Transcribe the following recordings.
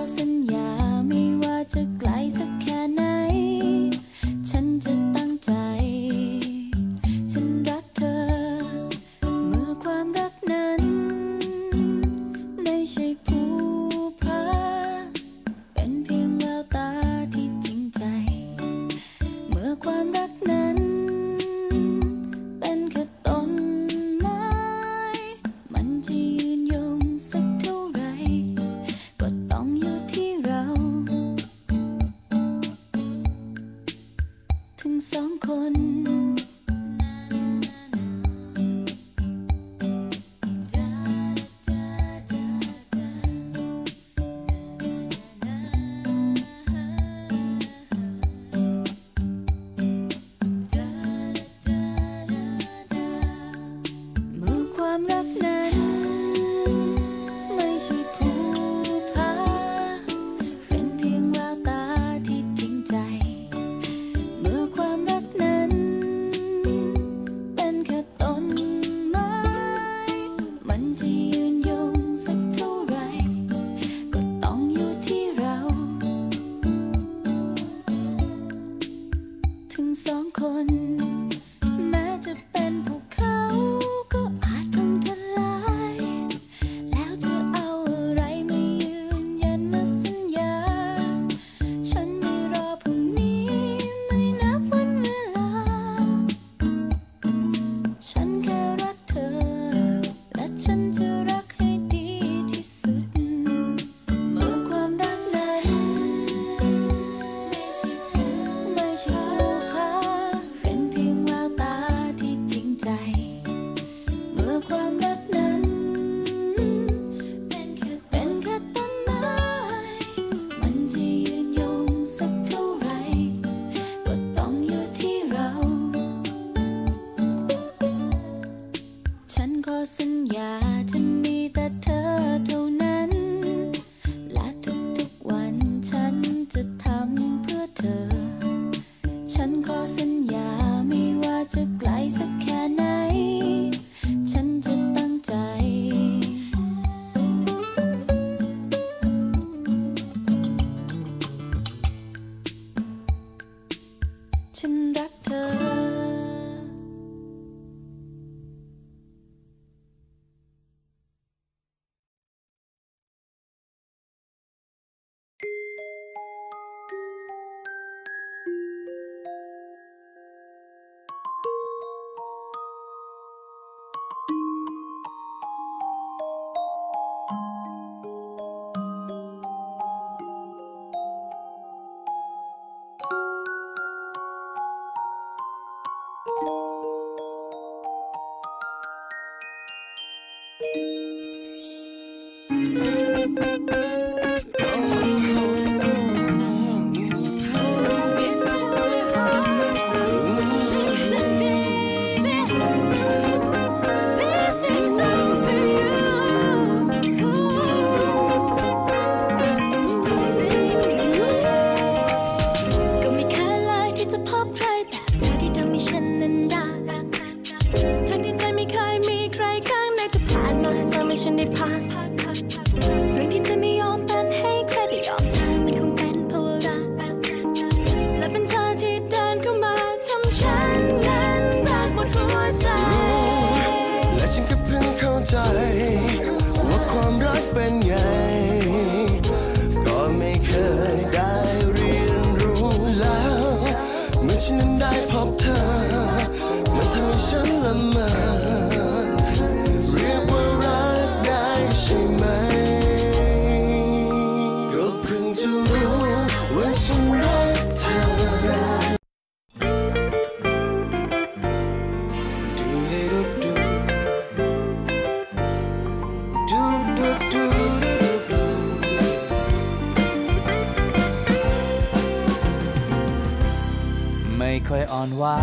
thousand yards. Con え? ไม่ค่อยอ่อนหวา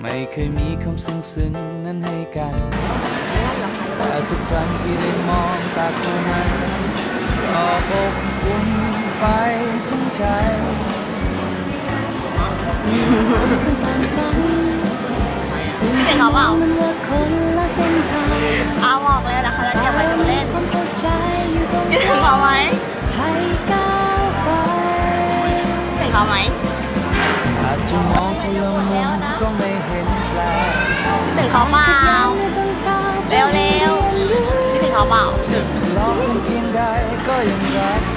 ไม่เคยมีคำซึ้งๆนั้นให้กันแต่ทุกครั้งที่ได้มองตาคู่นั้นก็อบอุ่นไปทั้งใจซื้เป็นหราเปล่า ใจอกเลยู่ตรงพี่ถึงเขาไหมให้ก้าวไปถึงเขาไหมจะมองคนละมุมก็ไม่เห็นแปลกพี่ถึงเขาเปล่าเร็วเร็วๆพี่ถึงเขาเปล่า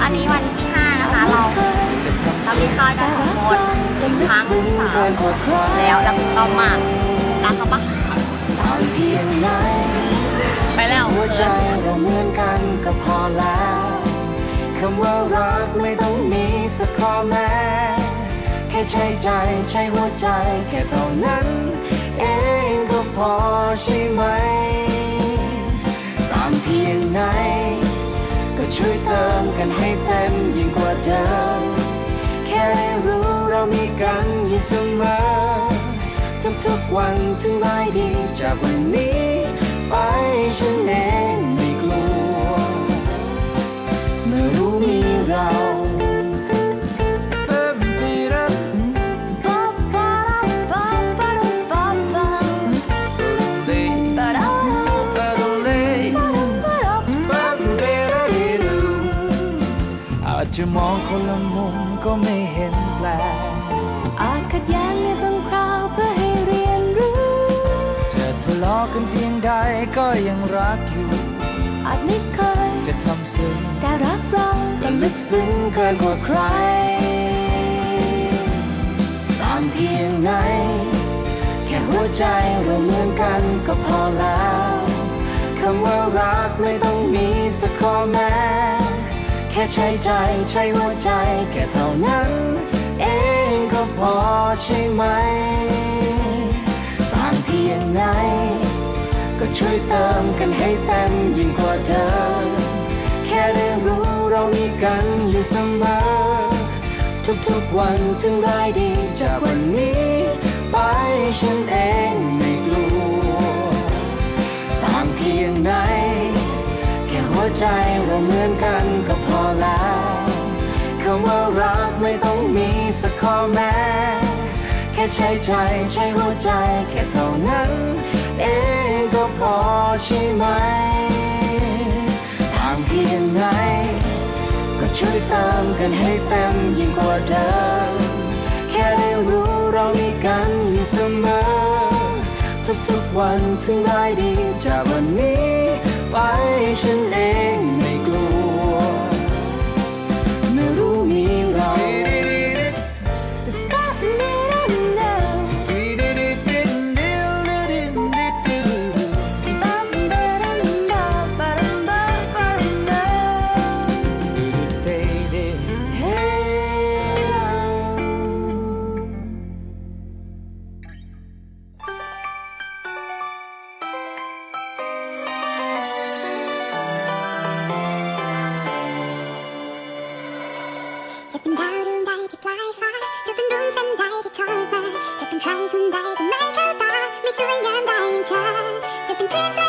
อันนี้วันที่ห้านะคะเราจะทำเรามีข้าวกันสองคนครั้งที่สามแล้วรักเขามากรักเขาปะ แล้วหัวใจเราเหมือนกันก็พอแล้วคำว่ารักไม่ต้องมีสักข้อแม้แค่ใช้ใจใช้หัวใจแค่เท่านั้น เองก็พอใช่ไหมตามเพียงไหนก็ช่วยเติมกันให้เต็มยิ่งกว่าเดิมแค่ได้รู้เรามีกันอยู่เสมอทุกๆวันถึงร้ายดีจากวันนี้ ไปฉันเอง ใดก็ยังรักอยู่ อาจไม่เคยจะทำซึ้งแต่รักเราก็ลึกซึ้งเกินกว่าใครตามเพียงไหน แค่หัวใจเราเหมือนกันก็พอแล้วคำว่ารักไม่ต้องมีสักข้อแม้ แค่ใช้ใจใช้หัวใจแค่เท่านั้น เองก็พอใช่ไหมต่างเพียงไหน ก็ช่วยเติมกันให้เต็มยิ่งกว่าเดิมแค่ได้รู้เรามีกันอยู่เสมอทุกๆวันถึงร้ายดีจากวันนี้ ไปฉันเองไม่กลัวต่างเพียงไหน แค่หัวใจเราเหมือนกันก็พอแล้วคำว่ารักไม่ต้องมีสักข้อแม้ แค่ใช้ใจใช้หัวใจแค่เท่านั้น เองก็พอใช่ไหมต่างเพียงไหนก็ช่วยเติมกันให้เต็มยิ่งกว่าเดิมแค่ได้รู้เรามีกันอยู่เสมอ ทุกๆวันถึงร้ายดีจากวันนี้ ไปฉันเอง จะเป็นดาวดวงใดที่ปลายฟ้า จะเป็นดวงจันทร์ใดที่ทอดมาจะเป็นใครคนใดก็ไม่เข้าตา ไม่สวยงามได้อย่างเธอ จะเป็นเพื่อน